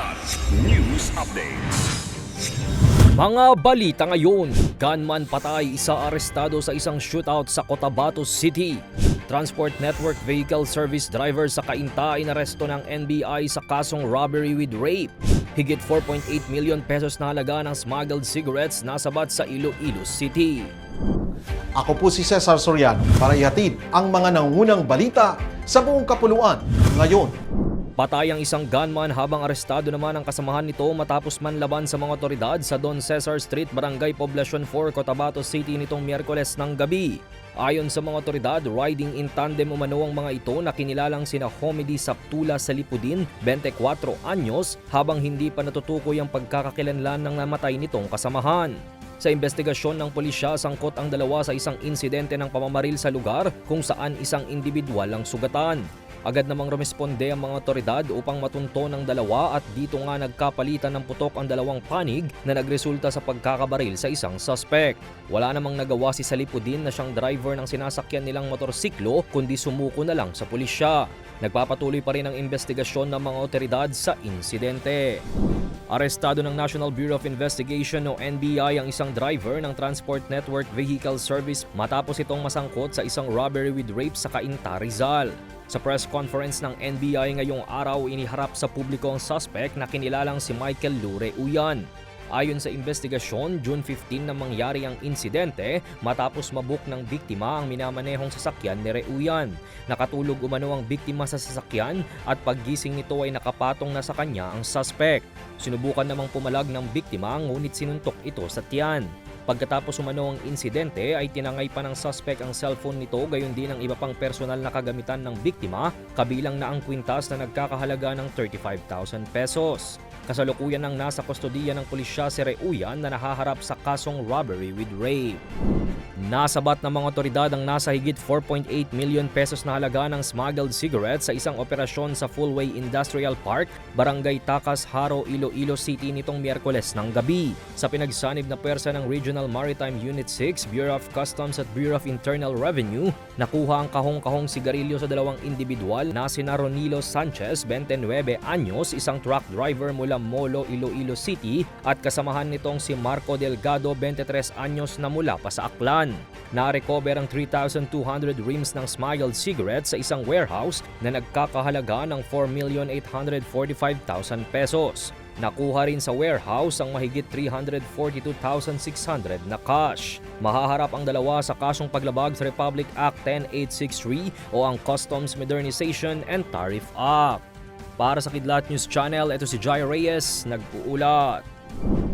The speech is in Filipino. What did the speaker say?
Kilat News Updates. Mga balita ngayon, gunman patay, isa arestado sa isang shootout sa Cotabato City. Transport Network Vehicle Service driver sa Kainta inaresto ng NBI sa kasong robbery with rape. Higit 4.8 million pesos na halaga ng smuggled cigarettes nasabat sa Iloilo City. Ako po si Cesar Soriano para ihatid ang mga nangunang balita sa buong kapuluan ngayon. Patay ang isang gunman habang arestado naman ang kasamahan nito matapos manlaban sa mga otoridad sa Don Cesar Street, Barangay Poblacion 4, Cotabato City nitong Miyerkules ng gabi. Ayon sa mga otoridad, riding in tandem umano ang mga ito na kinilalang sina Homedy Saptula Salipudin, 24 anyos, habang hindi pa natutukoy ang pagkakakilanlan ng namatay nitong kasamahan. Sa investigasyon ng pulisya, sangkot ang dalawa sa isang insidente ng pamamaril sa lugar kung saan isang individual ang sugatan. Agad namang rumesponde ang mga otoridad upang matunto ng dalawa at dito nga nagkapalitan ng putok ang dalawang panig na nagresulta sa pagkakabaril sa isang suspect. Wala namang nagawa si Salipudin na siyang driver ng sinasakyan nilang motorsiklo kundi sumuko na lang sa pulisya. Nagpapatuloy pa rin ang investigasyon ng mga otoridad sa insidente. Arestado ng National Bureau of Investigation o NBI ang isang driver ng Transport Network Vehicle Service matapos itong masangkot sa isang robbery with rape sa Cainta, Rizal. Sa press conference ng NBI ngayong araw, iniharap sa publiko ang suspect na kinilalang si Michael Lure Uyan. Ayon sa investigasyon, June 15 na mangyari ang insidente matapos mabuk ng biktima ang minamanehong sasakyan ni Reuyan. Nakatulog umano ang biktima sa sasakyan at paggising nito ay nakapatong na sa kanya ang suspect. Sinubukan namang pumalag ng biktima ngunit sinuntok ito sa tiyan. Pagkatapos umano ang insidente ay tinangay pa ng suspect ang cellphone nito gayon din ang iba pang personal na kagamitan ng biktima kabilang na ang kwintas na nagkakahalaga ng 35,000 pesos. Kasalukuyan ang nasa kustodiya ng pulisya si Reuyan na nahaharap sa kasong robbery with rape. Nasabat ng mga otoridad ang nasa higit 4.8 million pesos na halaga ng smuggled cigarettes sa isang operasyon sa Fullway Industrial Park, Barangay Takas, Haro, Iloilo City nitong Miyerkules ng gabi. Sa pinagsanib na pwersa ng Regional Maritime Unit 6, Bureau of Customs at Bureau of Internal Revenue, nakuha ang kahong-kahong sigarilyo sa dalawang individual na sina Ronilo Sanchez, 29 anyos, isang truck driver mula Molo, Iloilo City at kasamahan nitong si Marco Delgado, 23 anyos na mula pa sa Aklan. Na-recover ang 3,200 rims ng smuggled cigarettes sa isang warehouse na nagkakahalaga ng 4,845,000 pesos. Nakuha rin sa warehouse ang mahigit 342,600 na cash. Mahaharap ang dalawa sa kasong paglabag sa Republic Act 10863 o ang Customs Modernization and Tariff Act. Para sa Kidlat News Channel, ito si Jai Reyes, nagpuulat.